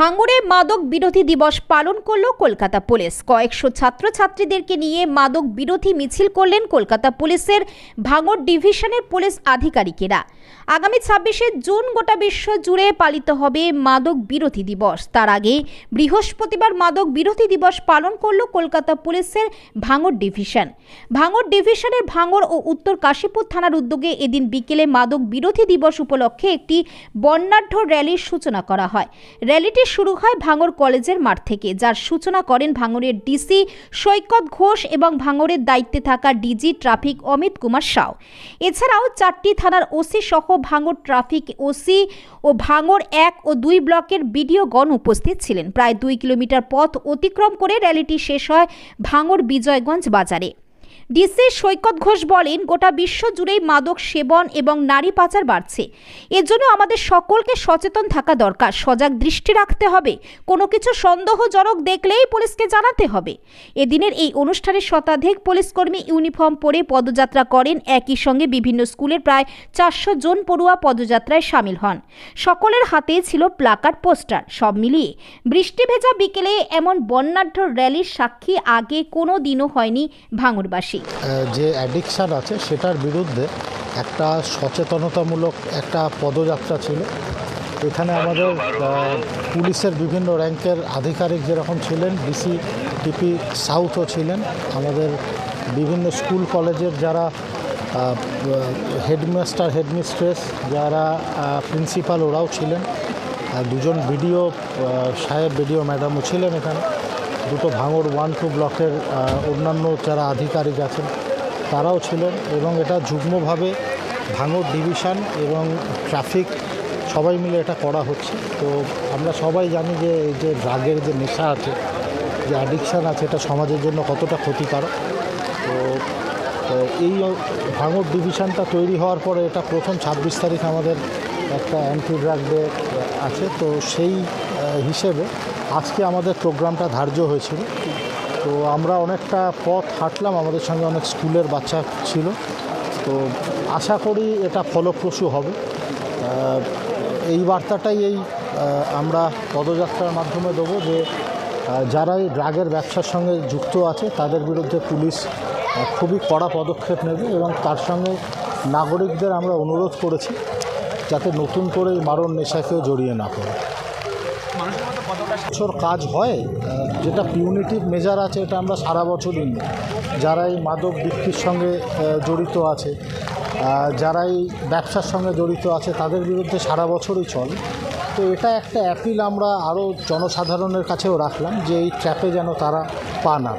ভাঙড়ে মাদক বিরোধী দিবস পালন করল কলকাতা পুলিশ। কয়েকশো ছাত্রছাত্রীদেরকে নিয়ে মাদক বিরোধী মিছিল করলেন কলকাতা পুলিশের ভাঙড় ডিভিশনের পুলিশ আধিকারিকেরা। আগামী ছাব্বিশে জুন গোটা বিশ্ব জুড়ে পালিত হবে মাদক বিরোধী দিবস। তার আগে বৃহস্পতিবার মাদক বিরোধী দিবস পালন করল কলকাতা পুলিশের ভাঙড় ডিভিশন। ভাঙড় ডিভিশনের ভাঙড় ও উত্তর কাশীপুর থানার উদ্যোগে এদিন বিকেলে মাদক বিরোধী দিবস উপলক্ষে একটি বর্ণাঢ্য র্যালির সূচনা করা হয়। র্যালিটি শুরু হয় ভাঙড় কলেজের মাঠ থেকে, যার সূচনা করেন ভাঙড়ের ডিসি সৈকত ঘোষ এবং ভাঙড়ের দায়িত্বে থাকা D G traffic Amit Kumar Shaw. এছাড়াও চারটি থানার ওসি সহ ভাঙড় ট্রাফিক ওসি ও ভাঙড় এক ও দুই ব্লকের বিডিওগণ উপস্থিত ছিলেন। প্রায় দুই কিলোমিটার পথ অতিক্রম করে র্যালিটি শেষ হয় ভাঙড় বিজয়গঞ্জ বাজারে। ডিসি সৈকত ঘোষ বলেন গোটা বিশ্ব জুড়েই মাদক সেবন এবং নারী পাচার বাড়ছে। এর জন্য আমাদের সকলকে সচেতন থাকা দরকার সজাগ দৃষ্টি রাখতে হবে। কোনো কিছু সন্দেহজনক দেখলেই পুলিশকে জানাতে হবে। এদিনের এই অনুষ্ঠানে শতাধিক পুলিশকর্মী ইউনিফর্ম পরে পদযাত্রা করেন। একই সঙ্গে বিভিন্ন স্কুলের প্রায় চারশো জন পড়ুয়া পদযাত্রায় সামিল হন। সকলের হাতে ছিল প্লাকার্ড পোস্টার সব মিলিয়ে। বৃষ্টি ভেজা বিকেলে এমন বর্ণাঢ্য র্যালির সাক্ষী আগে কোনো দিনও হয়নি ভাঙড়বাসী আহ, যে অ্যাডিকশান আছে সেটার বিরুদ্ধে একটা সচেতনতামূলক একটা পদযাত্রা ছিল। এখানে আমাদের পুলিশের বিভিন্ন র্যাঙ্কের আধিকারিক যেরকম ছিলেন ডিসি টিপি সাউথও ছিলেন। আমাদের বিভিন্ন স্কুল, কলেজের যারা হেডমাস্টার, হেডমিস্ট্রেস, যারা প্রিন্সিপাল ওরাও ছিলেন। দুজন বিডিও সাহেব বিডিও ম্যাডামও ছিলেন এখানে। দুটো ভাঙড় ওয়ান টু ব্লকের অন্যান্য যারা আধিকারিক আছেন, তারাও ছিলেন এবং এটা যুগ্মভাবে ভাঙড় ডিভিশন এবং ট্রাফিক সবাই মিলে এটা করা হচ্ছে। তো আমরা সবাই জানি যে এই যে ড্রাগের যে নেশা আছে, যে অ্যাডিকশান আছে, এটা সমাজের জন্য কতটা ক্ষতিকারক। তো এই ভাঙড় ডিভিশনটা তৈরি হওয়ার পরে এটা প্রথম ছাব্বিশ তারিখ আমাদের একটা অ্যান্টি ড্রাগ ডে আছে। তো সেই হিসেবে আজকে আমাদের প্রোগ্রামটা ধার্য হয়েছিল। তো আমরা অনেকটা পথ হাঁটলাম আমাদের সঙ্গে অনেক স্কুলের বাচ্চা ছিল। তো আশা করি এটা ফলপ্রসূ হবে। এই বার্তাটাই এই আমরা পদযাত্রার মাধ্যমে দেবো যে আহ, যারা এই ড্রাগের ব্যবসার সঙ্গে যুক্ত আছে তাদের বিরুদ্ধে পুলিশ খুবই কড়া পদক্ষেপ নেবে এবং তার সঙ্গে নাগরিকদের আমরা অনুরোধ করেছি যাতে নতুন করে এই মারণ নেশাকেও জড়িয়ে না পড়ে। বছর কাজ হয় যেটা পিউনিটিভ মেজার আছে, এটা আমরা সারা বছরই নিই। যারা এই মাদক বিক্রির সঙ্গে জড়িত আছে যারাই ব্যবসার সঙ্গে জড়িত আছে, তাদের বিরুদ্ধে সারা বছরই চলে। তো এটা একটা অ্যাপিল আমরা আরও জনসাধারণের কাছেও রাখলাম যে এই ট্র্যাপে যেন তারা পা না